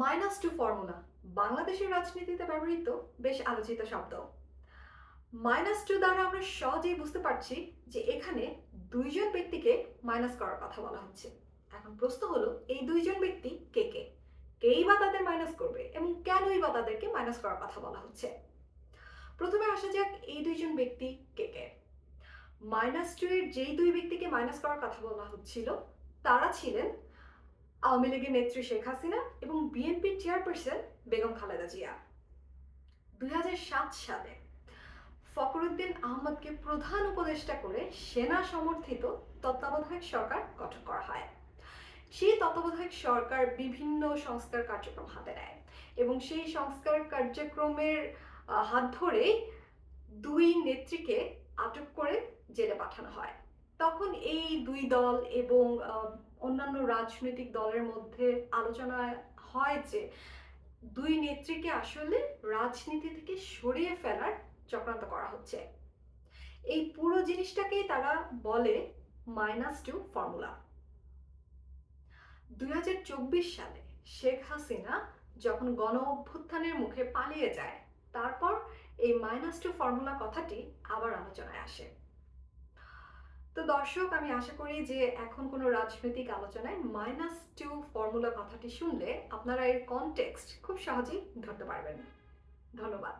Minus two formula. বাংলাদেশের রাজনীতিতে ব্যবহৃত বেশ আলোচিত শব্দ। মাইনাস টু দ্বারা আমরা সহজেই বুঝতে পারছি যে এখানে দুইজন ব্যক্তিকে মাইনাস করার কথা বলা হচ্ছে। এখন প্রশ্ন হলো, এই দুইজন ব্যক্তি কে কে? কেই বা তাদের মাইনাস করবে এবং কেনই বা তাদেরকে মাইনাস করার কথা বলা হচ্ছে? প্রথমে আসা যাক এই দুইজন ব্যক্তি কে কে। মাইনাস টু এর যেই দুই ব্যক্তিকে মাইনাস করার কথা বলা হচ্ছিল, তারা ছিলেন আওয়ামী লীগের নেত্রী শেখ হাসিনা এবং বিএনপির চেয়ারপারসন বেগম খালেদা জিয়া। দুই হাজার সাত সালে ফখরুদ্দিন আহমদকে প্রধান উপদেষ্টা করে সেনা সমর্থিত তত্ত্বাবধায়ক সরকার গঠন করা হয়। সেই তত্ত্বাবধায়ক সরকার বিভিন্ন সংস্কার কার্যক্রম হাতে নেয় এবং সেই সংস্কার কার্যক্রমের হাত ধরে দুই নেত্রীকে আটক করে জেলে পাঠানো হয়। তখন এই দুই দল এবং অন্যান্য রাজনৈতিক দলের মধ্যে আলোচনা হয় যে দুই নেত্রীকে আসলে রাজনীতি থেকে সরিয়ে ফেলার চক্রান্ত করা হচ্ছে। এই পুরো জিনিসটাকেই তারা বলে মাইনাস টু ফর্মুলা দুই হাজার চব্বিশ সালে শেখ হাসিনা যখন গণ অভ্যুত্থানের মুখে পালিয়ে যায়, তারপর এই মাইনাস টু ফর্মুলা কথাটি আবার আলোচনায় আসে। তো দর্শক, আমি আশা করি যে এখন কোনো রাজনৈতিক আলোচনায় মাইনাস টু ফর্মুলা কথাটি শুনলে আপনারা এর কনটেক্সট খুব সহজেই ধরতে পারবেন। ধন্যবাদ।